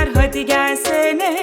Hadi gelsene.